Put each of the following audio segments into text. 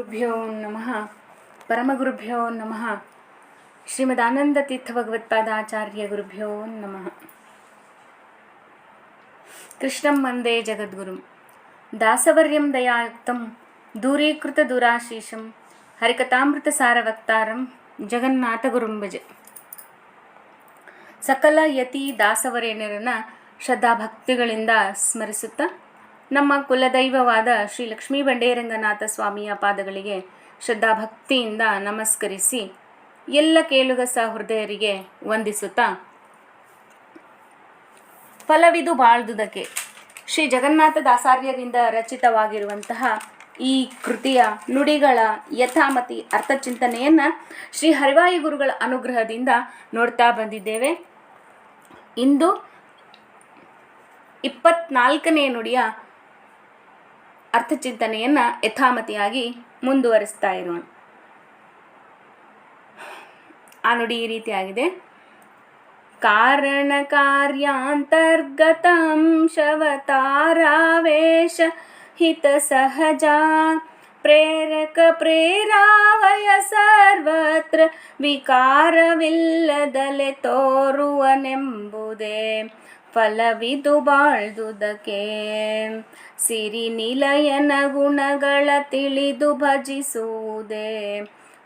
ಗುರುಭ್ಯೋ ನಮಃ. ಪರಮಗುರುಭ್ಯೋ ನಮಃ. ಶ್ರೀಮದಾನಂದತೀರ್ಥ ಭಗವತ್ಪಾದಾಚಾರ್ಯ ಗುರುಭ್ಯೋ ನಮಃ. ಕೃಷ್ಣಂ ಮಂದೇ ಜಗದ್ಗುರುಂ. ದಾಸವರ್ಯಂ ದಯಾಯುಕ್ತಂ, ದೂರೀಕೃತ ದುರಾಶೀಷಂ ಸಾರವಕ್ತಾರಂ ಜಗನ್ನಾಥಗುರುಂ ಭಜೆ ಸಕಲ ಯತಿ ದಾಸವರೇಣ್ಯರನ್ನ ಶ್ರದ್ಧಾಭಕ್ತಿಗಳಿಂದ ಸ್ಮರಿಸುತ್ತಾ ನಮ್ಮ ಕುಲದೈವವಾದ ಶ್ರೀ ಲಕ್ಷ್ಮೀ ಬಂಡೇರಂಗನಾಥ ಸ್ವಾಮಿಯ ಪಾದಗಳಿಗೆ ಶ್ರದ್ಧಾಭಕ್ತಿಯಿಂದ ನಮಸ್ಕರಿಸಿ ಎಲ್ಲ ಕೇಳುಗಸ ಹೃದಯರಿಗೆ ವಂದಿಸುತ್ತಾ ಫಲವಿದು ಬಾಳ್ದುದಕ್ಕೆ. ಶ್ರೀ ಜಗನ್ನಾಥ ದಾಸಾರ್ಯರಿಂದ ರಚಿತವಾಗಿರುವಂತಹ ಈ ಕೃತಿಯ ನುಡಿಗಳ ಯಥಾಮತಿ ಅರ್ಥಚಿಂತನೆಯನ್ನು ಶ್ರೀ ಹರಿವಾಯು ಗುರುಗಳ ಅನುಗ್ರಹದಿಂದ ನೋಡ್ತಾ ಬಂದಿದ್ದೇವೆ. ಇಂದು ಇಪ್ಪತ್ನಾಲ್ಕನೇ ನುಡಿಯ ಅರ್ಥಚಿಂತನೆಯನ್ನು ಯಥಾಮತಿಯಾಗಿ ಮುಂದುವರಿಸ್ತಾ ಇರೋಣ ಆ ನುಡಿ ಈ ರೀತಿಯಾಗಿದೆ ಕಾರಣ ಕಾರ್ಯಾಂತರ್ಗತ ಅಂಶವತಾರಾವೇಶ ಹಿತ ಸಹಜ ಪ್ರೇರಕ ಪ್ರೇರಾವಯ ಸರ್ವತ್ರ ವಿಕಾರವಿಲ್ಲದಲೆ ತೋರುವನೆಂಬುದೇ ಫಲವಿದು ಬಾಳ್ದುದಕ್ಕೆ. ಸಿರಿ ನಿಲಯನ ಗುಣಗಳ ತಿಳಿದು ಭಜಿಸುವುದೇ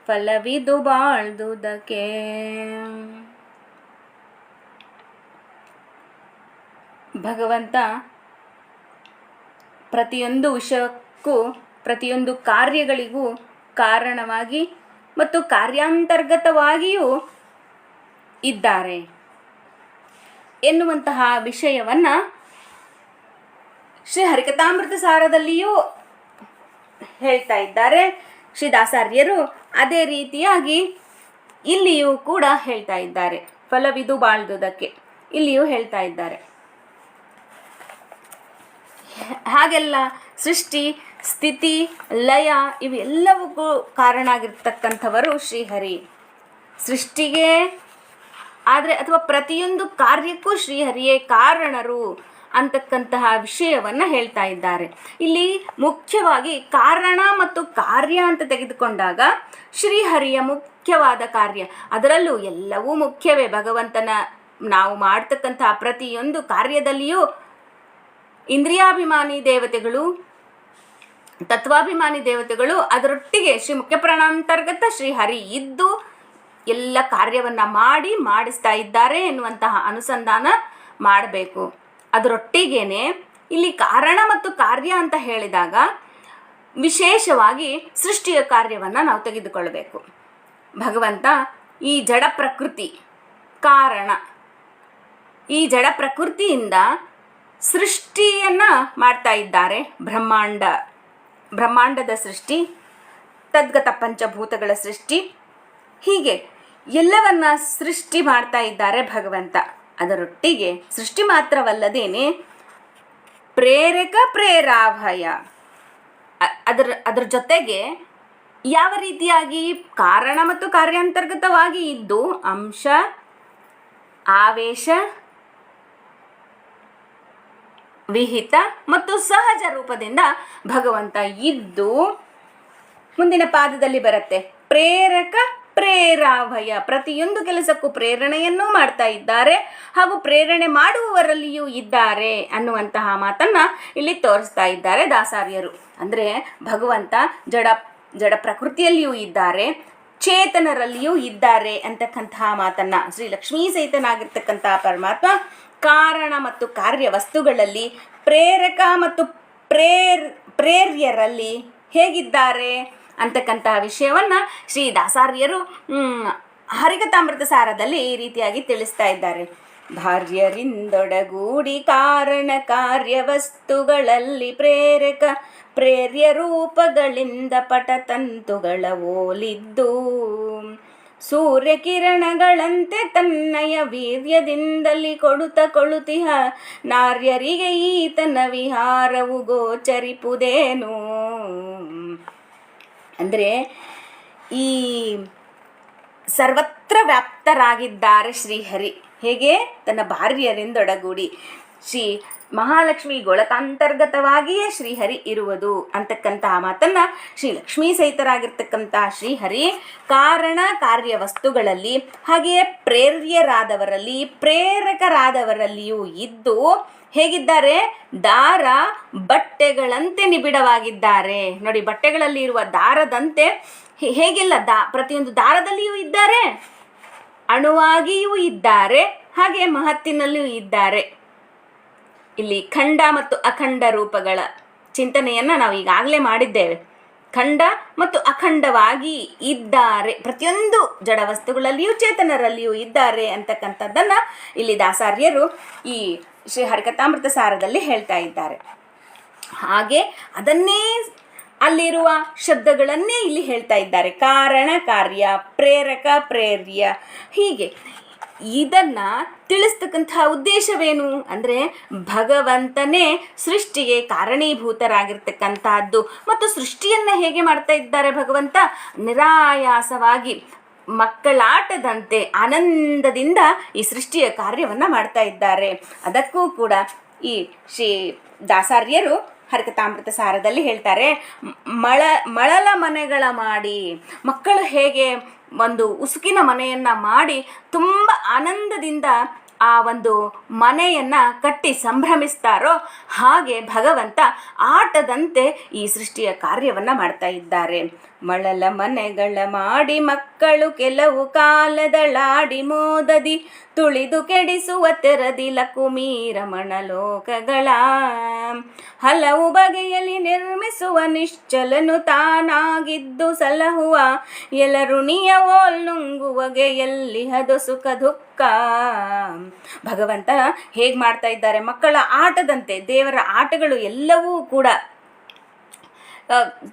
ಫಲವಿದು ಬಾಳ್ದುದಕ್ಕೆ. ಭಗವಂತ ಪ್ರತಿಯೊಂದು ವಿಷಯಕ್ಕೂ, ಪ್ರತಿಯೊಂದು ಕಾರ್ಯಗಳಿಗೂ ಕಾರಣವಾಗಿ ಮತ್ತು ಕಾರ್ಯಾಂತರ್ಗತವಾಗಿಯೂ ಇದ್ದಾರೆ. ಎನ್ನುವಂತಹ ವಿಷಯವನ್ನು ಶ್ರೀ ಹರಿಕಥಾಮೃತ ಸಾರದಲ್ಲಿಯೂ ಹೇಳ್ತಾ ಇದ್ದಾರೆ. ಶ್ರೀ ದಾಸಾರ್ಯರು ಅದೇ ರೀತಿಯಾಗಿ ಇಲ್ಲಿಯೂ ಕೂಡ ಹೇಳ್ತಾ ಇದ್ದಾರೆ. ಫಲವಿದು ಬಾಳ್ದುದಕ್ಕೆ ಇಲ್ಲಿಯೂ ಹೇಳ್ತಾ ಇದ್ದಾರೆ. ಹಾಗೆಲ್ಲ ಸೃಷ್ಟಿ, ಸ್ಥಿತಿ, ಲಯ ಇವೆಲ್ಲವಕ್ಕೂ ಕಾರಣ ಆಗಿರ್ತಕ್ಕಂಥವರು ಶ್ರೀಹರಿ. ಸೃಷ್ಟಿಗೆ ಆದರೆ ಅಥವಾ ಪ್ರತಿಯೊಂದು ಕಾರ್ಯಕ್ಕೂ ಶ್ರೀಹರಿಯೇ ಕಾರಣರು ಅಂತಕ್ಕಂತಹ ವಿಷಯವನ್ನು ಹೇಳ್ತಾ ಇದ್ದಾರೆ. ಇಲ್ಲಿ ಮುಖ್ಯವಾಗಿ ಕಾರಣ ಮತ್ತು ಕಾರ್ಯ ಅಂತ ತೆಗೆದುಕೊಂಡಾಗ ಶ್ರೀಹರಿಯ ಮುಖ್ಯವಾದ ಕಾರ್ಯ. ಅದರಲ್ಲೂ ಎಲ್ಲವೂ ಮುಖ್ಯವೇ. ಭಗವಂತನ ನಾವು ಮಾಡ್ತಕ್ಕಂತಹ ಪ್ರತಿಯೊಂದು ಕಾರ್ಯದಲ್ಲಿಯೂ ಇಂದ್ರಿಯಾಭಿಮಾನಿ ದೇವತೆಗಳು, ತತ್ವಾಭಿಮಾನಿ ದೇವತೆಗಳು ಅದರೊಟ್ಟಿಗೆ ಶ್ರೀ ಮುಖ್ಯ ಪ್ರಾಣಾಂತರ್ಗತ ಶ್ರೀಹರಿ ಇದ್ದು ಎಲ್ಲ ಕಾರ್ಯವನ್ನು ಮಾಡಿ ಮಾಡಿಸ್ತಾ ಇದ್ದಾರೆ ಎನ್ನುವಂತಹ ಅನುಸಂಧಾನ ಮಾಡಬೇಕು. ಅದರೊಟ್ಟಿಗೇನೆ ಇಲ್ಲಿ ಕಾರಣ ಮತ್ತು ಕಾರ್ಯ ಅಂತ ಹೇಳಿದಾಗ ವಿಶೇಷವಾಗಿ ಸೃಷ್ಟಿಯ ಕಾರ್ಯವನ್ನು ನಾವು ತೆಗೆದುಕೊಳ್ಳಬೇಕು. ಭಗವಂತ ಈ ಜಡ ಪ್ರಕೃತಿ ಕಾರಣ, ಈ ಜಡ ಪ್ರಕೃತಿಯಿಂದ ಸೃಷ್ಟಿಯನ್ನು ಮಾಡ್ತಾ ಇದ್ದಾರೆ. ಬ್ರಹ್ಮಾಂಡ, ಬ್ರಹ್ಮಾಂಡದ ಸೃಷ್ಟಿ, ತದ್ಗತ ಪಂಚಭೂತಗಳ ಸೃಷ್ಟಿ, ಹೀಗೆ ಎಲ್ಲವನ್ನ ಸೃಷ್ಟಿ ಮಾಡ್ತಾ ಇದ್ದಾರೆ ಭಗವಂತ. ಅದರೊಟ್ಟಿಗೆ ಸೃಷ್ಟಿ ಮಾತ್ರವಲ್ಲದೇನೆ ಪ್ರೇರಕ ಪ್ರೇರಾಭಯ. ಅದರ ಅದರ ಜೊತೆಗೆ ಯಾವ ರೀತಿಯಾಗಿ ಕಾರಣ ಮತ್ತು ಕಾರ್ಯಾಂತರ್ಗತವಾಗಿ ಇದ್ದು ಅಂಶ, ಆವೇಶ, ವಿಹಿತ ಮತ್ತು ಸಹಜ ರೂಪದಿಂದ ಭಗವಂತ ಇದ್ದು ಮುಂದಿನ ಪಾದದಲ್ಲಿ ಬರುತ್ತೆ. ಪ್ರೇರಕ ಪ್ರೇರಾಭಯ. ಪ್ರತಿಯೊಂದು ಕೆಲಸಕ್ಕೂ ಪ್ರೇರಣೆಯನ್ನೂ ಮಾಡ್ತಾ ಇದ್ದಾರೆ ಹಾಗೂ ಪ್ರೇರಣೆ ಮಾಡುವವರಲ್ಲಿಯೂ ಇದ್ದಾರೆ ಅನ್ನುವಂತಹ ಮಾತನ್ನ ಇಲ್ಲಿ ತೋರಿಸ್ತಾ ಇದ್ದಾರೆ ದಾಸಾರ್ಯರು. ಅಂದರೆ ಭಗವಂತ ಜಡ ಜಡ ಪ್ರಕೃತಿಯಲ್ಲಿಯೂ ಇದ್ದಾರೆ, ಚೇತನರಲ್ಲಿಯೂ ಇದ್ದಾರೆ ಅಂತಕ್ಕಂತಹ ಮಾತನ್ನ. ಶ್ರೀ ಲಕ್ಷ್ಮೀ ಸಹಿತನಾಗಿರ್ತಕ್ಕಂತಹ ಪರಮಾತ್ಮ ಕಾರಣ ಮತ್ತು ಕಾರ್ಯ ವಸ್ತುಗಳಲ್ಲಿ ಪ್ರೇರಕ ಮತ್ತು ಪ್ರೇರ್, ಪ್ರೇರ್ಯರಲ್ಲಿ ಹೇಗಿದ್ದಾರೆ? ಅಂತಕ್ಕಂತಹ ವಿಷಯವನ್ನು ಶ್ರೀ ದಾಸಾರ್ಯರು ಮ್, ಹರಿಕಥಾಮೃತ ಸಾರದಲ್ಲಿ ಈ ರೀತಿಯಾಗಿ ತಿಳಿಸ್ತಾ ಇದ್ದಾರೆ. ಭಾರ್ಯರಿಂದೊಡಗೂಡಿ ಕಾರಣ ಕಾರ್ಯ ವಸ್ತುಗಳಲ್ಲಿ ಪ್ರೇರಕ ಪ್ರೇರ್ಯ ರೂಪಗಳಿಂದ ಪಟತಂತುಗಳ ಓಲಿದ್ದು. ಸೂರ್ಯಕಿರಣಗಳಂತೆ ತನ್ನಯ ವೀರ್ಯದಿಂದಲಿ ಕೊಡುತ್ತ ಕೊಳುತಿಹ ನಾರ್ಯರಿಗೆ ಈತನ ವಿಹಾರವು ಗೋಚರಿಪುದೇನು. ಅಂದರೆ ಈ ಸರ್ವತ್ರ ವ್ಯಾಪ್ತರಾಗಿದ್ದಾರೆ ಶ್ರೀಹರಿ. ಹೇಗೆ? ತನ್ನ ಭಾರ್ಯರಿಂದೊಡಗೂಡಿ ಶ್ರೀ ಮಹಾಲಕ್ಷ್ಮಿ ಗೊಳತಾಂತರ್ಗತವಾಗಿಯೇ ಶ್ರೀಹರಿ ಇರುವುದು ಅಂತಕ್ಕಂತಹ ಮಾತನ್ನ ಶ್ರೀ ಲಕ್ಷ್ಮೀ ಸಹಿತರಾಗಿರ್ತಕ್ಕಂತಹ ಶ್ರೀಹರಿ ಕಾರಣ ಕಾರ್ಯ ವಸ್ತುಗಳಲ್ಲಿ ಹಾಗೆಯೇ ಪ್ರೇರ್ಯರಾದವರಲ್ಲಿ, ಪ್ರೇರಕರಾದವರಲ್ಲಿಯೂ ಇದ್ದು ಹೇಗಿದ್ದಾರೆ? ದಾರ ಬಟ್ಟೆಗಳಂತೆ ನಿಬಿಡವಾಗಿದ್ದಾರೆ. ನೋಡಿ, ಬಟ್ಟೆಗಳಲ್ಲಿ ಇರುವ ದಾರದಂತೆ ಹೇಗಿಲ್ಲ ದಾ, ಪ್ರತಿಯೊಂದು ದಾರದಲ್ಲಿಯೂ ಇದ್ದಾರೆ, ಅಣುವಾಗಿಯೂ ಇದ್ದಾರೆ ಹಾಗೆ ಮಹತ್ತಿನಲ್ಲಿಯೂ ಇದ್ದಾರೆ. ಇಲ್ಲಿ ಖಂಡ ಮತ್ತು ಅಖಂಡ ರೂಪಗಳ ಚಿಂತನೆಯನ್ನು ನಾವು ಈಗಾಗಲೇ ಮಾಡಿದ್ದೇವೆ. ಖಂಡ ಮತ್ತು ಅಖಂಡವಾಗಿ ಇದ್ದಾರೆ. ಪ್ರತಿಯೊಂದು ಜಡ ವಸ್ತುಗಳಲ್ಲಿಯೂ ಚೇತನರಲ್ಲಿಯೂ ಇದ್ದಾರೆ ಅಂತಕ್ಕಂಥದ್ದನ್ನು ಇಲ್ಲಿ ದಾಸಾರ್ಯರು ಈ ಶ್ರೀ ಹರಿಕಥಾಮೃತ ಸಾರದಲ್ಲಿ ಹೇಳ್ತಾ ಇದ್ದಾರೆ. ಹಾಗೆ ಅದನ್ನೇ ಅಲ್ಲಿರುವ ಶಬ್ದಗಳನ್ನೇ ಇಲ್ಲಿ ಹೇಳ್ತಾ ಇದ್ದಾರೆ. ಕಾರಣ, ಕಾರ್ಯ, ಪ್ರೇರಕ, ಪ್ರೇರ್ಯ ಹೀಗೆ. ಇದನ್ನ ತಿಳಿಸ್ತಕ್ಕಂತಹ ಉದ್ದೇಶವೇನು ಅಂದರೆ ಭಗವಂತನೇ ಸೃಷ್ಟಿಗೆ ಕಾರಣೀಭೂತರಾಗಿರ್ತಕ್ಕಂತಹದ್ದು. ಮತ್ತು ಸೃಷ್ಟಿಯನ್ನ ಹೇಗೆ ಮಾಡ್ತಾ ಇದ್ದಾರೆ ಭಗವಂತ? ನಿರಾಯಾಸವಾಗಿ ಮಕ್ಕಳಾಟದಂತೆ ಆನಂದದಿಂದ ಈ ಸೃಷ್ಟಿಯ ಕಾರ್ಯವನ್ನ ಮಾಡ್ತಾ ಇದ್ದಾರೆ. ಅದಕ್ಕೂ ಕೂಡ ಈ ಶ್ರೀ ದಾಸಾರ್ಯರು ಹರಕತಾಮೃತ ಸಾರದಲ್ಲಿ ಹೇಳ್ತಾರೆ, ಮಳ, ಮಳಲ ಮನೆಗಳ ಮಾಡಿ, ಮಕ್ಕಳು ಹೇಗೆ ಒಂದು ಉಸುಕಿನ ಮನೆಯನ್ನ ಮಾಡಿ ತುಂಬ ಆನಂದದಿಂದ ಆ ಒಂದು ಮನೆಯನ್ನ ಕಟ್ಟಿ ಸಂಭ್ರಮಿಸ್ತಾರೋ ಹಾಗೆ ಭಗವಂತ ಆಟದಂತೆ ಈ ಸೃಷ್ಟಿಯ ಕಾರ್ಯವನ್ನ ಮಾಡ್ತಾ ಇದ್ದಾರೆ. ಮಳಲ ಮನೆಗಳ ಮಾಡಿ ಮಕ್ಕಳು ಕೆಲವು ಕಾಲದಳಾಡಿ ಮೋದದಿ, ತುಳಿದು ಕೆಡಿಸುವ ತೆರದಿ ಲಕುಮೀರ ಮಣಲೋಕಗಳ. ಹಲವು ಬಗೆಯಲ್ಲಿ ನಿರ್ಮಿಸುವ ನಿಶ್ಚಲನು ತಾನಾಗಿದ್ದು ಸಲಹುವ ಎಲ್ಲರುಣಿಯ ಓಲ್ ನುಂಗುವಗೆ ಎಲ್ಲಿ ಹದು ಸುಖ ದುಃಖ ಭಗವಂತ ಹೇಗೆ ಮಾಡ್ತಾ ಇದ್ದಾರೆ? ಮಕ್ಕಳ ಆಟದಂತೆ, ದೇವರ ಆಟಗಳು ಎಲ್ಲವೂ ಕೂಡ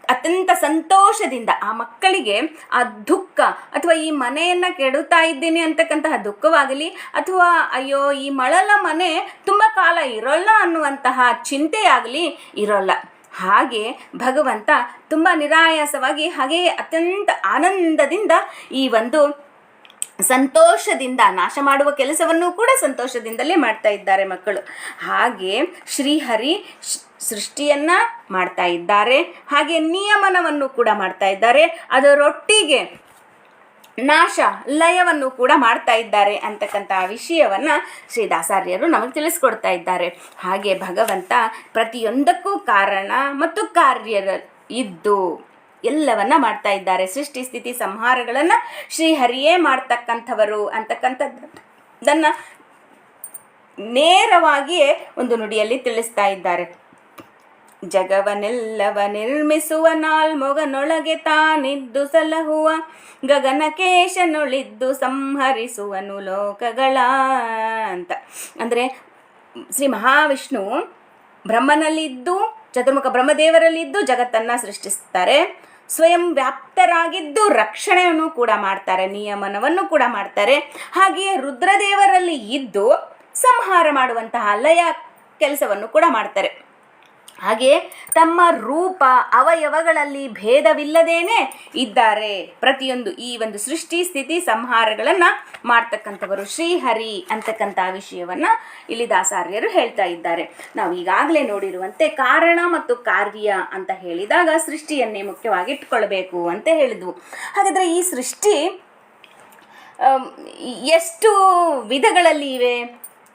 ಅತ್ಯಂತ ಸಂತೋಷದಿಂದ ಆ ಮಕ್ಕಳಿಗೆ ಆ ದುಃಖ, ಅಥವಾ ಈ ಮನೆಯನ್ನು ಕೆಡುತ್ತಾ ಇದ್ದೀನಿ ಅಂತಕ್ಕಂತಹ ದುಃಖವಾಗಲಿ, ಅಥವಾ ಅಯ್ಯೋ, ಈ ಮಳಲ ಮನೆ ತುಂಬ ಕಾಲ ಇರೋಲ್ಲ ಅನ್ನುವಂತಹ ಚಿಂತೆಯಾಗಲಿ ಇರೋಲ್ಲ. ಹಾಗೆ ಭಗವಂತ ತುಂಬ ನಿರಾಯಾಸವಾಗಿ, ಹಾಗೆಯೇ ಅತ್ಯಂತ ಆನಂದದಿಂದ ಈ ಒಂದು ಸಂತೋಷದಿಂದ ನಾಶ ಮಾಡುವ ಕೆಲಸವನ್ನು ಕೂಡ ಸಂತೋಷದಿಂದಲೇ ಮಾಡ್ತಾ ಇದ್ದಾರೆ ಮಕ್ಕಳು. ಹಾಗೆ ಶ್ರೀಹರಿ ಸೃಷ್ಟಿಯನ್ನ ಮಾಡ್ತಾ ಇದ್ದಾರೆ. ಹಾಗೆ ನಿಯಮನವನ್ನು ಕೂಡ ಮಾಡ್ತಾ ಇದ್ದಾರೆ. ಅದರೊಟ್ಟಿಗೆ ನಾಶ, ಲಯವನ್ನು ಕೂಡ ಮಾಡ್ತಾ ಇದ್ದಾರೆ ಅಂತಕ್ಕಂಥ ವಿಷಯವನ್ನ ಶ್ರೀ ದಾಸಾರ್ಯರು ನಮಗೆ ತಿಳಿಸ್ಕೊಡ್ತಾ ಇದ್ದಾರೆ. ಹಾಗೆ ಭಗವಂತ ಪ್ರತಿಯೊಂದಕ್ಕೂ ಕಾರಣ ಮತ್ತು ಕಾರ್ಯರ, ಇದ್ದು ಎಲ್ಲವನ್ನ ಮಾಡ್ತಾ ಇದ್ದಾರೆ. ಸೃಷ್ಟಿ, ಸ್ಥಿತಿ, ಸಂಹಾರಗಳನ್ನು ಶ್ರೀಹರಿಯೇ ಮಾಡ್ತಕ್ಕಂಥವರು ಅಂತಕ್ಕಂಥದ್ದನ್ನ ನೇರವಾಗಿಯೇ ಒಂದು ನುಡಿಯಲ್ಲಿ ತಿಳಿಸ್ತಾ ಇದ್ದಾರೆ. ಜಗವನೆಲ್ಲವ ನಿರ್ಮಿಸುವ ನಾಲ್ಮೊಗನೊಳಗೆ ತಾನಿದ್ದು ಸಲಹುವ, ಗಗನಕೇಶನೊಳಿದ್ದು ಸಂಹರಿಸುವನು ಲೋಕಗಳ ಅಂತ. ಅಂದರೆ ಶ್ರೀ ಮಹಾವಿಷ್ಣು ಬ್ರಹ್ಮನಲ್ಲಿದ್ದು, ಚತುರ್ಮುಖ ಬ್ರಹ್ಮದೇವರಲ್ಲಿದ್ದು ಜಗತ್ತನ್ನು ಸೃಷ್ಟಿಸ್ತಾರೆ. ಸ್ವಯಂ ವ್ಯಾಪ್ತರಾಗಿದ್ದು ರಕ್ಷಣೆಯನ್ನು ಕೂಡ ಮಾಡ್ತಾರೆ, ನಿಯಮನವನ್ನು ಕೂಡ ಮಾಡ್ತಾರೆ. ಹಾಗೆಯೇ ರುದ್ರದೇವರಲ್ಲಿ ಇದ್ದು ಸಂಹಾರ ಮಾಡುವಂತಹ ಲಯ ಕೆಲಸವನ್ನು ಕೂಡ ಮಾಡ್ತಾರೆ. ಹಾಗೆ ತಮ್ಮ ರೂಪ ಅವಯವಗಳಲ್ಲಿ ಭೇದವಿಲ್ಲದೇನೆ ಇದ್ದಾರೆ. ಪ್ರತಿಯೊಂದು ಈ ಒಂದು ಸೃಷ್ಟಿ, ಸ್ಥಿತಿ, ಸಂಹಾರಗಳನ್ನು ಮಾಡ್ತಕ್ಕಂಥವರು ಶ್ರೀಹರಿ ಅಂತಕ್ಕಂಥ ವಿಷಯವನ್ನ ಇಲ್ಲಿ ದಾಸಾರ್ಯರು ಹೇಳ್ತಾ ಇದ್ದಾರೆ. ನಾವು ಈಗಾಗಲೇ ನೋಡಿರುವಂತೆ ಕಾರಣ ಮತ್ತು ಕಾರ್ಯ ಅಂತ ಹೇಳಿದಾಗ ಸೃಷ್ಟಿಯನ್ನೇ ಮುಖ್ಯವಾಗಿ ಇಟ್ಕೊಳ್ಬೇಕು ಅಂತ ಹೇಳಿದ್ವು. ಹಾಗಾದ್ರೆ ಈ ಸೃಷ್ಟಿ ಎಷ್ಟು ವಿಧಗಳಲ್ಲಿ ಇವೆ?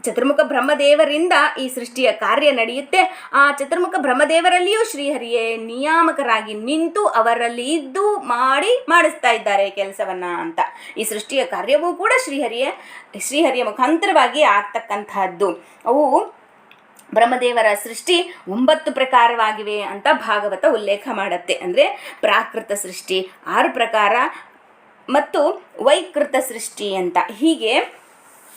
ಚತುರ್ಮುಖ ಬ್ರಹ್ಮದೇವರಿಂದ ಈ ಸೃಷ್ಟಿಯ ಕಾರ್ಯ ನಡೆಯುತ್ತೆ. ಆ ಚತುರ್ಮುಖ ಬ್ರಹ್ಮದೇವರಲ್ಲಿಯೂ ಶ್ರೀಹರಿಯೇ ನಿಯಾಮಕರಾಗಿ ನಿಂತು ಅವರಲ್ಲಿ ಇದ್ದು ಮಾಡಿ ಮಾಡಿಸ್ತಾ ಇದ್ದಾರೆ ಕೆಲಸವನ್ನ ಅಂತ. ಈ ಸೃಷ್ಟಿಯ ಕಾರ್ಯವೂ ಕೂಡ ಶ್ರೀಹರಿಯೇ, ಶ್ರೀಹರಿಯ ಮುಖಾಂತರವಾಗಿ ಆಗ್ತಕ್ಕಂತಹದ್ದು. ಅವು ಬ್ರಹ್ಮದೇವರ ಸೃಷ್ಟಿ ಒಂಬತ್ತು ಪ್ರಕಾರವಾಗಿವೆ ಅಂತ ಭಾಗವತ ಉಲ್ಲೇಖ ಮಾಡುತ್ತೆ. ಅಂದರೆ ಪ್ರಾಕೃತ ಸೃಷ್ಟಿ ಆರು ಪ್ರಕಾರ ಮತ್ತು ವೈಕೃತ ಸೃಷ್ಟಿ ಅಂತ. ಹೀಗೆ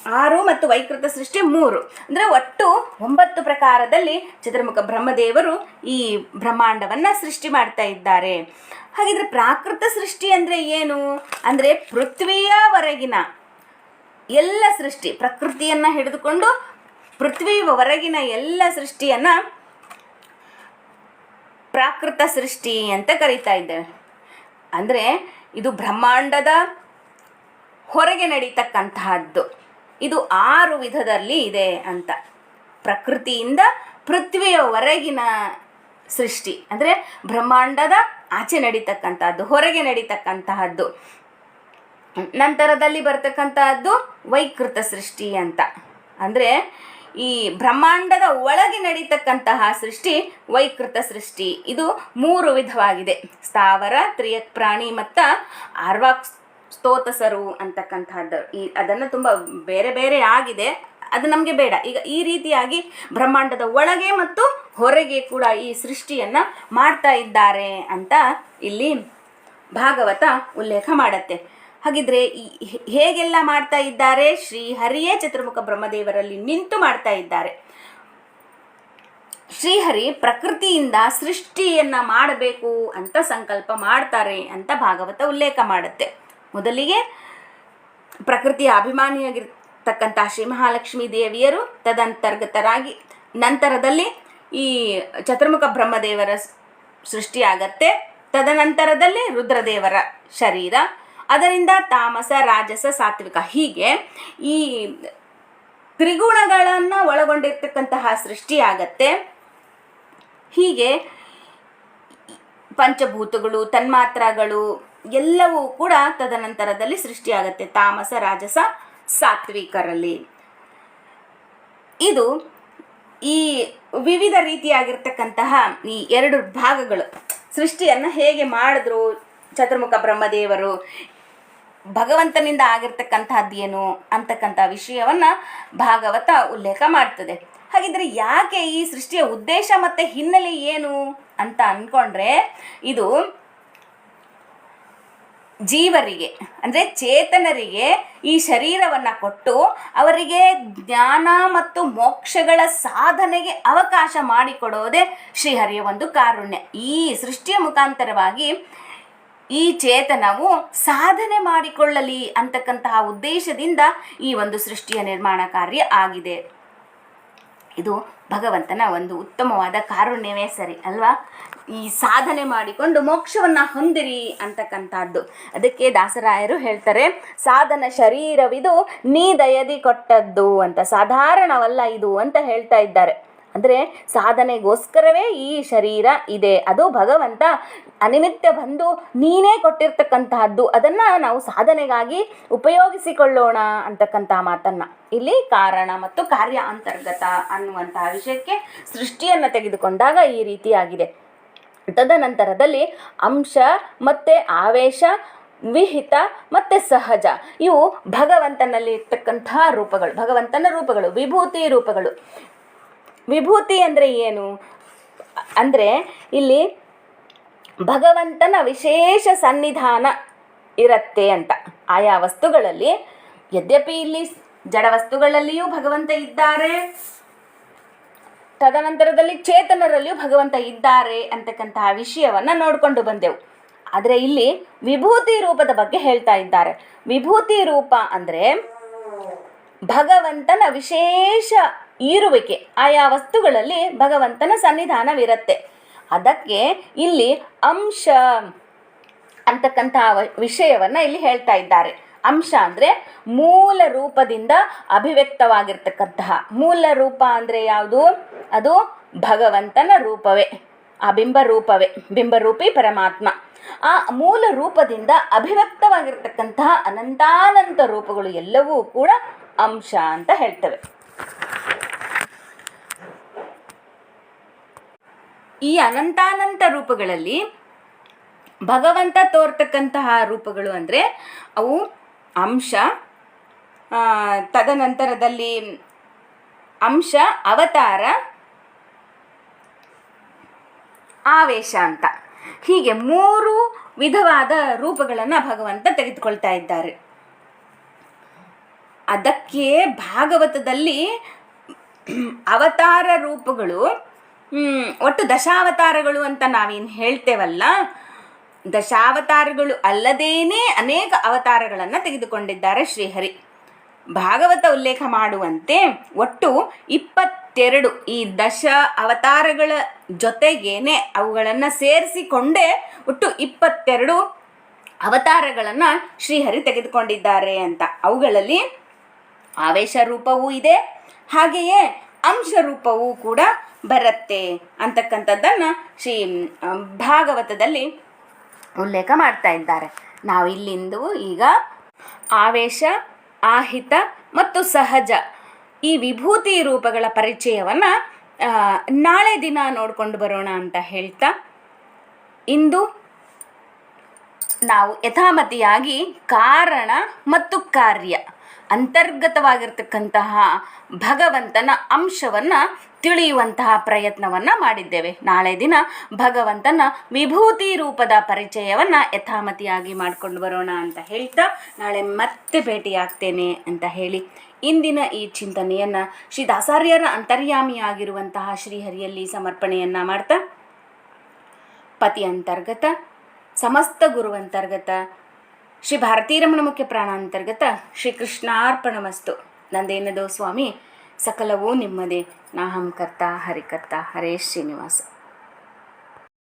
ಆರು ಮತ್ತು ವೈಕೃತ ಸೃಷ್ಟಿ ಮೂರು. ಅಂದರೆ ಒಟ್ಟು ಒಂಬತ್ತು ಪ್ರಕಾರದಲ್ಲಿ ಚತುರ್ಮುಖ ಬ್ರಹ್ಮದೇವರು ಈ ಬ್ರಹ್ಮಾಂಡವನ್ನು ಸೃಷ್ಟಿ ಮಾಡ್ತಾ ಇದ್ದಾರೆ. ಹಾಗಿದ್ರೆ ಪ್ರಾಕೃತ ಸೃಷ್ಟಿ ಅಂದರೆ ಏನು? ಅಂದರೆ ಪೃಥ್ವಿಯವರೆಗಿನ ಎಲ್ಲ ಸೃಷ್ಟಿ, ಪ್ರಕೃತಿಯನ್ನು ಹಿಡಿದುಕೊಂಡು ಪೃಥ್ವಿಯವರೆಗಿನ ಎಲ್ಲ ಸೃಷ್ಟಿಯನ್ನು ಪ್ರಾಕೃತ ಸೃಷ್ಟಿ ಅಂತ ಕರೀತಾ ಇದ್ದೇವೆ. ಅಂದರೆ ಇದು ಬ್ರಹ್ಮಾಂಡದ ಹೊರಗೆ ನಡೀತಕ್ಕಂತಹದ್ದು. ಇದು ಆರು ವಿಧದಲ್ಲಿ ಇದೆ ಅಂತ. ಪ್ರಕೃತಿಯಿಂದ ಪೃಥ್ವಿಯವರೆಗಿನ ಸೃಷ್ಟಿ. ಅಂದರೆ ಬ್ರಹ್ಮಾಂಡದ ಆಚೆ ನಡೀತಕ್ಕಂತಹದ್ದು, ಹೊರಗೆ ನಡೀತಕ್ಕಂತಹದ್ದು. ನಂತರದಲ್ಲಿ ಬರ್ತಕ್ಕಂತಹದ್ದು ವೈಕೃತ ಸೃಷ್ಟಿ ಅಂತ. ಅಂದರೆ ಈ ಬ್ರಹ್ಮಾಂಡದ ಒಳಗೆ ನಡೀತಕ್ಕಂತಹ ಸೃಷ್ಟಿ ವೈಕೃತ ಸೃಷ್ಟಿ. ಇದು ಮೂರು ವಿಧವಾಗಿದೆ. ಸ್ಥಾವರ, ತ್ರಿಯಕ್ ಪ್ರಾಣಿ ಮತ್ತು ಆರ್ವಾಕ್ ಸ್ತೋತಸರು ಅಂತಕ್ಕಂಥದ್ದು. ಈ ಅದನ್ನು ತುಂಬ ಬೇರೆ ಬೇರೆ ಆಗಿದೆ. ಅದು ನಮಗೆ ಬೇಡ. ಈಗ ಈ ರೀತಿಯಾಗಿ ಬ್ರಹ್ಮಾಂಡದ ಒಳಗೆ ಮತ್ತು ಹೊರಗೆ ಕೂಡ ಈ ಸೃಷ್ಟಿಯನ್ನು ಮಾಡ್ತಾ ಇದ್ದಾರೆ ಅಂತ ಇಲ್ಲಿ ಭಾಗವತ ಉಲ್ಲೇಖ ಮಾಡತ್ತೆ. ಹಾಗಿದ್ರೆ ಈ ಹೇಗೆಲ್ಲ ಮಾಡ್ತಾ ಇದ್ದಾರೆ? ಶ್ರೀ ಹರಿಯೇ ಚತುರ್ಮುಖ ಬ್ರಹ್ಮದೇವರಲ್ಲಿ ನಿಂತು ಮಾಡ್ತಾ ಇದ್ದಾರೆ. ಶ್ರೀಹರಿ ಪ್ರಕೃತಿಯಿಂದ ಸೃಷ್ಟಿಯನ್ನ ಮಾಡಬೇಕು ಅಂತ ಸಂಕಲ್ಪ ಮಾಡ್ತಾರೆ ಅಂತ ಭಾಗವತ ಉಲ್ಲೇಖ ಮಾಡುತ್ತೆ. ಮೊದಲಿಗೆ ಪ್ರಕೃತಿಯ ಅಭಿಮಾನಿಯಾಗಿರ್ತಕ್ಕಂಥ ಶ್ರೀ ಮಹಾಲಕ್ಷ್ಮಿ ದೇವಿಯರು ತದಂತರ್ಗತರಾಗಿ ನಂತರದಲ್ಲಿ ಈ ಚತುರ್ಮುಖ ಬ್ರಹ್ಮದೇವರ ಸೃಷ್ಟಿಯಾಗತ್ತೆ. ತದನಂತರದಲ್ಲಿ ರುದ್ರದೇವರ ಶರೀರ. ಅದರಿಂದ ತಾಮಸ, ರಾಜಸ, ಸಾತ್ವಿಕ. ಹೀಗೆ ಈ ತ್ರಿಗುಣಗಳನ್ನು ಒಳಗೊಂಡಿರ್ತಕ್ಕಂತಹ ಸೃಷ್ಟಿಯಾಗತ್ತೆ. ಹೀಗೆ ಪಂಚಭೂತಗಳು, ತನ್ಮಾತ್ರಗಳು ಎಲ್ಲವೂ ಕೂಡ ತದನಂತರದಲ್ಲಿ ಸೃಷ್ಟಿಯಾಗತ್ತೆ ತಾಮಸ, ರಾಜಸ, ಸಾತ್ವಿಕರಲ್ಲಿ. ಇದು ಈ ವಿವಿಧ ರೀತಿಯಾಗಿರ್ತಕ್ಕಂತಹ ಈ ಎರಡು ಭಾಗಗಳು. ಸೃಷ್ಟಿಯನ್ನು ಹೇಗೆ ಮಾಡಿದ್ರು ಚತುರ್ಮುಖ ಬ್ರಹ್ಮದೇವರು, ಭಗವಂತನಿಂದ ಆಗಿರ್ತಕ್ಕಂತಹದ್ದು ಏನು ಅಂತಕ್ಕಂಥ ವಿಷಯವನ್ನು ಭಾಗವತ ಉಲ್ಲೇಖ ಮಾಡ್ತದೆ. ಹಾಗಿದ್ರೆ ಯಾಕೆ ಈ ಸೃಷ್ಟಿಯ ಉದ್ದೇಶ ಮತ್ತು ಹಿನ್ನೆಲೆ ಏನು ಅಂತ ಅಂದ್ಕೊಂಡ್ರೆ ಇದು ಜೀವರಿಗೆ, ಅಂದರೆ ಚೇತನರಿಗೆ ಈ ಶರೀರವನ್ನು ಕೊಟ್ಟು ಅವರಿಗೆ ಜ್ಞಾನ ಮತ್ತು ಮೋಕ್ಷಗಳ ಸಾಧನೆಗೆ ಅವಕಾಶ ಮಾಡಿಕೊಡೋದೇ ಶ್ರೀಹರಿಯ ಒಂದು ಕಾರುಣ್ಯ. ಈ ಸೃಷ್ಟಿಯ ಮುಖಾಂತರವಾಗಿ ಈ ಚೇತನವು ಸಾಧನೆ ಮಾಡಿಕೊಳ್ಳಲಿ ಅಂತಕ್ಕಂತಹ ಉದ್ದೇಶದಿಂದ ಈ ಒಂದು ಸೃಷ್ಟಿಯ ನಿರ್ಮಾಣ ಕಾರ್ಯ ಆಗಿದೆ. ಇದು ಭಗವಂತನ ಒಂದು ಉತ್ತಮವಾದ ಕಾರುಣ್ಯವೇ ಸರಿ, ಅಲ್ವಾ? ಈ ಸಾಧನೆ ಮಾಡಿಕೊಂಡು ಮೋಕ್ಷವನ್ನು ಹೊಂದಿರಿ ಅಂತಕ್ಕಂಥದ್ದು. ಅದಕ್ಕೆ ದಾಸರಾಯರು ಹೇಳ್ತಾರೆ, ಸಾಧನ ಶರೀರವಿದು ನೀ ದಯದಿ ಕೊಟ್ಟದ್ದು ಅಂತ, ಸಾಧಾರಣವಲ್ಲ ಇದು ಅಂತ ಹೇಳ್ತಾ ಇದ್ದಾರೆ. ಅಂದರೆ ಸಾಧನೆಗೋಸ್ಕರವೇ ಈ ಶರೀರ ಇದೆ. ಅದು ಭಗವಂತ ಅನಿಮಿತ್ಯ ಬಂದು ನೀನೇ ಕೊಟ್ಟಿರ್ತಕ್ಕಂತಹದ್ದು. ಅದನ್ನು ನಾವು ಸಾಧನೆಗಾಗಿ ಉಪಯೋಗಿಸಿಕೊಳ್ಳೋಣ ಅಂತಕ್ಕಂತಹ ಮಾತನ್ನು. ಇಲ್ಲಿ ಕಾರಣ ಮತ್ತು ಕಾರ್ಯ ಅಂತರ್ಗತ ಅನ್ನುವಂತಹ ವಿಷಯಕ್ಕೆ ಸೃಷ್ಟಿಯನ್ನು ತೆಗೆದುಕೊಂಡಾಗ ಈ ರೀತಿಯಾಗಿದೆ ತದನಂತರದಲ್ಲಿ ಅಂಶ ಮತ್ತು ಆವೇಶ, ವಿಹಿತ ಮತ್ತು ಸಹಜ. ಇವು ಭಗವಂತನಲ್ಲಿ ಇರ್ತಕ್ಕಂತಹ ರೂಪಗಳು. ಭಗವಂತನ ರೂಪಗಳು, ವಿಭೂತಿ ರೂಪಗಳು. ವಿಭೂತಿ ಅಂದರೆ ಏನು? ಅಂದರೆ ಇಲ್ಲಿ ಭಗವಂತನ ವಿಶೇಷ ಸನ್ನಿಧಾನ ಇರತ್ತೆ ಅಂತ. ಆಯಾ ವಸ್ತುಗಳಲ್ಲಿ, ಯದ್ಯಪಿ ಇಲ್ಲಿ ಜಡ ವಸ್ತುಗಳಲ್ಲಿಯೂ ಭಗವಂತ ಇದ್ದಾರೆ, ತದನಂತರದಲ್ಲಿ ಚೇತನರಲ್ಲಿಯೂ ಭಗವಂತ ಇದ್ದಾರೆ ಅಂತಕ್ಕಂತಹ ವಿಷಯವನ್ನು ನೋಡಿಕೊಂಡು ಬಂದೆವು. ಆದರೆ ಇಲ್ಲಿ ವಿಭೂತಿ ರೂಪದ ಬಗ್ಗೆ ಹೇಳ್ತಾ ಇದ್ದಾರೆ. ವಿಭೂತಿ ರೂಪ ಅಂದರೆ ಭಗವಂತನ ವಿಶೇಷ ಇರುವಿಕೆ ಆಯಾ ವಸ್ತುಗಳಲ್ಲಿ ಭಗವಂತನ ಸನ್ನಿಧಾನವಿರುತ್ತೆ. ಅದಕ್ಕೆ ಇಲ್ಲಿ ಅಂಶ ಅಂತಕ್ಕಂತಹ ವಿಷಯವನ್ನು ಇಲ್ಲಿ ಹೇಳ್ತಾ ಇದ್ದಾರೆ. ಅಂಶ ಅಂದರೆ ಮೂಲ ರೂಪದಿಂದ ಅಭಿವ್ಯಕ್ತವಾಗಿರ್ತಕ್ಕಂತಹ. ಮೂಲ ರೂಪ ಅಂದರೆ ಯಾವುದು? ಅದು ಭಗವಂತನ ರೂಪವೇ. ಆ ಬಿಂಬ ರೂಪವೇ. ಬಿಂಬರೂಪಿ ಪರಮಾತ್ಮ. ಆ ಮೂಲ ರೂಪದಿಂದ ಅಭಿವ್ಯಕ್ತವಾಗಿರ್ತಕ್ಕಂತಹ ಅನಂತಾನಂತ ರೂಪಗಳು ಎಲ್ಲವೂ ಕೂಡ ಅಂಶ ಅಂತ ಹೇಳ್ತವೆ. ಈ ಅನಂತಾನಂತ ರೂಪಗಳಲ್ಲಿ ಭಗವಂತ ತೋರ್ತಕ್ಕಂತಹ ರೂಪಗಳು ಅಂದರೆ ಅವು ಅಂಶ ತದನಂತರದಲ್ಲಿ ಅಂಶ, ಅವತಾರ, ಆವೇಶ ಅಂತ. ಹೀಗೆ ಮೂರು ವಿಧವಾದ ರೂಪಗಳನ್ನು ಭಗವಂತ ತೆಗೆದುಕೊಳ್ತಾ ಇದ್ದಾರೆ. ಅದಕ್ಕೆ ಭಾಗವತದಲ್ಲಿ ಅವತಾರ ರೂಪಗಳು ಒಟ್ಟು ದಶಾವತಾರಗಳು ಅಂತ ನಾವೇನು ಹೇಳ್ತೇವಲ್ಲ, ದಶಾವತಾರಗಳು ಅಲ್ಲದೇನೆ ಅನೇಕ ಅವತಾರಗಳನ್ನು ತೆಗೆದುಕೊಂಡಿದ್ದಾರೆ ಶ್ರೀಹರಿ. ಭಾಗವತ ಉಲ್ಲೇಖ ಮಾಡುವಂತೆ ಒಟ್ಟು ಇಪ್ಪತ್ತೆರಡು ಈ ದಶ ಅವತಾರಗಳ ಜೊತೆಗೇನೆ ಅವುಗಳನ್ನು ಸೇರಿಸಿಕೊಂಡೇ ಒಟ್ಟು ಇಪ್ಪತ್ತೆರಡು ಅವತಾರಗಳನ್ನು ಶ್ರೀಹರಿ ತೆಗೆದುಕೊಂಡಿದ್ದಾರೆ ಅಂತ. ಅವುಗಳಲ್ಲಿ ಆವೇಶ ರೂಪವೂ ಇದೆ. ಹಾಗೆಯೇ ಅಂಶ ರೂಪವೂ ಕೂಡ ಬರುತ್ತೆ ಅಂತಕ್ಕಂಥದ್ದನ್ನು ಶ್ರೀ ಭಾಗವತದಲ್ಲಿ ಉಲ್ಲೇಖ ಮಾಡ್ತಾ ಇದ್ದಾರೆ. ನಾವು ಇಲ್ಲಿಂದು ಈಗ ಆವೇಶ, ಆಹಿತ ಮತ್ತು ಸಹಜ ಈ ವಿಭೂತಿ ರೂಪಗಳ ಪರಿಚಯವನ್ನು ನಾಳೆ ದಿನ ನೋಡ್ಕೊಂಡು ಬರೋಣ ಅಂತ ಹೇಳ್ತಾ, ಇಂದು ನಾವು ಯಥಾಮತಿಯಾಗಿ ಕಾರಣ ಮತ್ತು ಕಾರ್ಯ. ಅಂತರ್ಗತವಾಗಿರ್ತಕ್ಕಂತಹ ಭಗವಂತನ ಅಂಶವನ್ನು ತಿಳಿಯುವಂತಹ ಪ್ರಯತ್ನವನ್ನು ಮಾಡಿದ್ದೇವೆ. ನಾಳೆ ದಿನ ಭಗವಂತನ ವಿಭೂತಿ ರೂಪದ ಪರಿಚಯವನ್ನು ಯಥಾಮತಿಯಾಗಿ ಮಾಡ್ಕೊಂಡು ಬರೋಣ ಅಂತ ಹೇಳ್ತಾ ನಾಳೆ ಮತ್ತೆ ಭೇಟಿಯಾಗ್ತೇನೆ ಅಂತ ಹೇಳಿ ಇಂದಿನ ಈ ಚಿಂತನೆಯನ್ನು ಶ್ರೀ ದಾಸಾರ್ಯರ ಅಂತರ್ಯಾಮಿಯಾಗಿರುವಂತಹ ಶ್ರೀಹರಿಯಲ್ಲಿ ಸಮರ್ಪಣೆಯನ್ನು ಮಾಡ್ತಾ, ಪತಿ ಅಂತರ್ಗತ, ಸಮಸ್ತ ಗುರುವಂತರ್ಗತ ಶ್ರೀ ಭಾರತೀರಮಣ ಮುಖ್ಯ ಪ್ರಾಣಾಂತರ್ಗತ ಶ್ರೀ ಕೃಷ್ಣಾರ್ಪಣಮಸ್ತು. ನಂದೇನದೋ ಸ್ವಾಮಿ? ಸಕಲವೂ ನಿಮ್ಮದೇ. ನಾಹಂ ಕರ್ತ ಹರಿಕರ್ತ ಹರೇ ಶ್ರೀನಿವಾಸ.